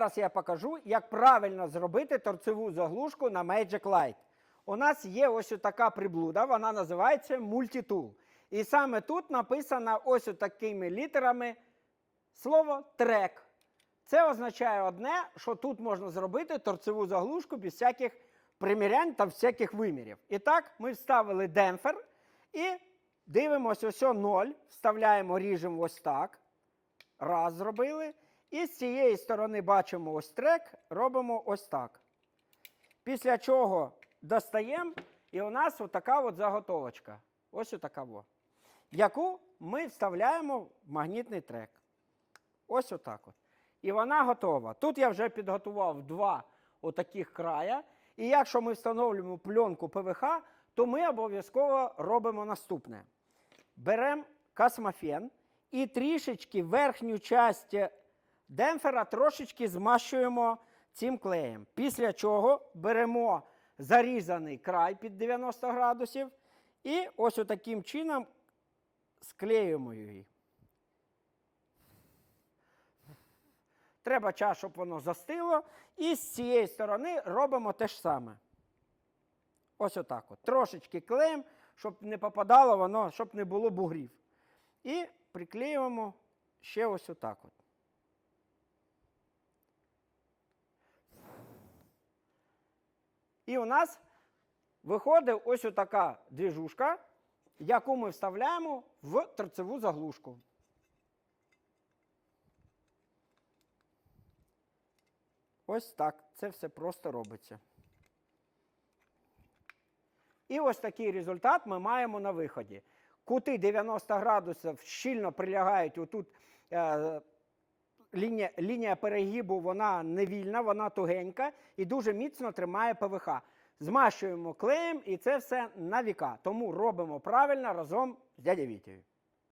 Зараз я покажу, як правильно зробити торцеву заглушку на Magic Light. У нас є ось така приблуда, вона називається Multitool. І саме тут написано ось такими літерами слово трек. Це означає одне, що тут можна зробити торцеву заглушку без всяких примірянь та всяких вимірів. І так, ми вставили демпфер і дивимося ось 0, вставляємо, ріжемо ось так. Раз зробили. І з цієї сторони бачимо ось трек, робимо ось так. Після чого достаємо, і у нас отака от заготовочка. Ось отака во. Яку ми вставляємо в магнітний трек. Ось отак от. І вона готова. Тут я вже підготував два отаких края. І якщо ми встановлюємо пленку ПВХ, то ми обов'язково робимо наступне. Беремо космофен і трішечки верхню часть демпфера трошечки змащуємо цим клеєм. Після чого беремо зарізаний край під 90 градусів і ось таким чином склеюємо її. Треба час, щоб воно застило. І з цієї сторони робимо те ж саме. Ось отак от. Трошечки клеїмо, щоб не попадало воно, щоб не було бугрів. І приклеюємо ще ось отак от. І у нас виходить ось така двіжушка, яку ми вставляємо в торцеву заглушку. Ось так. Це все просто робиться. І ось такий результат ми маємо на виході. Кути 90 градусів щільно прилягають отут. Е, лінія, лінія перегибу вона не вільна, вона тугенька і дуже міцно тримає ПВХ. Змащуємо клеєм і це все на віка. Тому робимо правильно разом з дядя Вітєю.